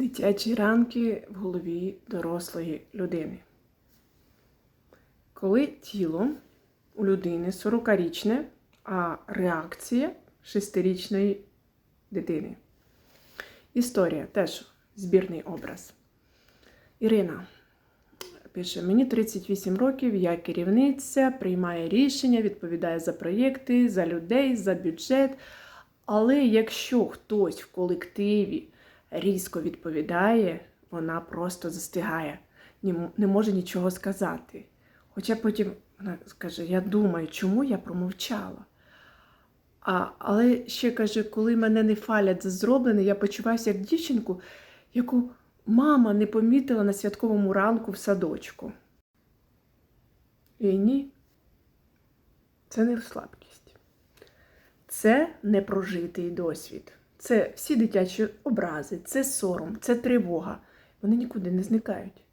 Дитячі ранки в голові дорослої людини. Коли тіло у людини 40-річне, а реакція 6-річної дитини. Історія теж збірний образ. Ірина пише: Мені 38 років, я керівниця, приймає рішення, відповідає за проєкти, за людей, за бюджет. Але якщо хтось в колективі різко відповідає, вона просто застигає, не може нічого сказати. Хоча потім вона скаже: Я думаю, чому я промовчала. А, але ще каже, коли мене не фалять за зроблене, я почуваюся як дівчинку, яку мама не помітила на святковому ранку в садочку. І ні, це не слабкість. Це непрожитий досвід. Це всі дитячі образи, це сором, це тривога. Вони нікуди не зникають.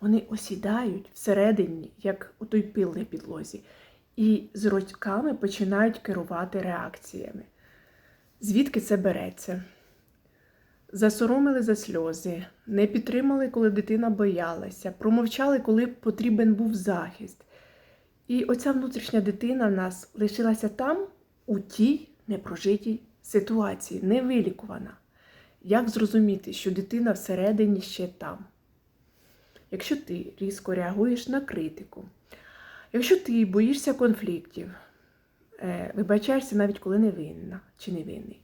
Вони осідають всередині, як у той пил на підлозі, і з роками починають керувати реакціями. Звідки це береться? Засоромили за сльози, не підтримали, коли дитина боялася, промовчали, коли потрібен був захист. І оця внутрішня дитина в нас лишилася там, у тій непрожитій ситуації, невилікувана. Як зрозуміти, що дитина всередині ще там? Якщо ти різко реагуєш на критику, якщо ти боїшся конфліктів, е, вибачаєшся навіть коли не винна чи не винний,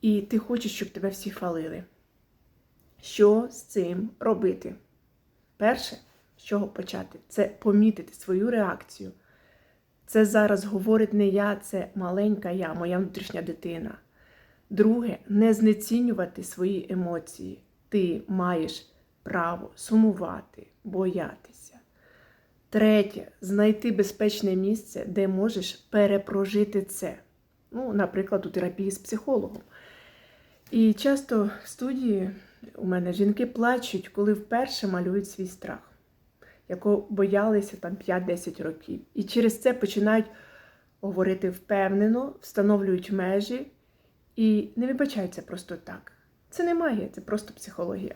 і ти хочеш, щоб тебе всі хвалили, що з цим робити? Перше, з чого почати, це помітити свою реакцію. Це зараз говорить не я, це маленька я, моя внутрішня дитина. Друге, не знецінювати свої емоції. Ти маєш право сумувати, боятися. Третє, знайти безпечне місце, де можеш перепрожити це. Ну, наприклад, у терапії з психологом. І часто в студії у мене жінки плачуть, коли вперше малюють свій страх, якого боялися там 5-10 років. І через це починають говорити впевнено, встановлюють межі і не вибачаються просто так. Це не магія, це просто психологія.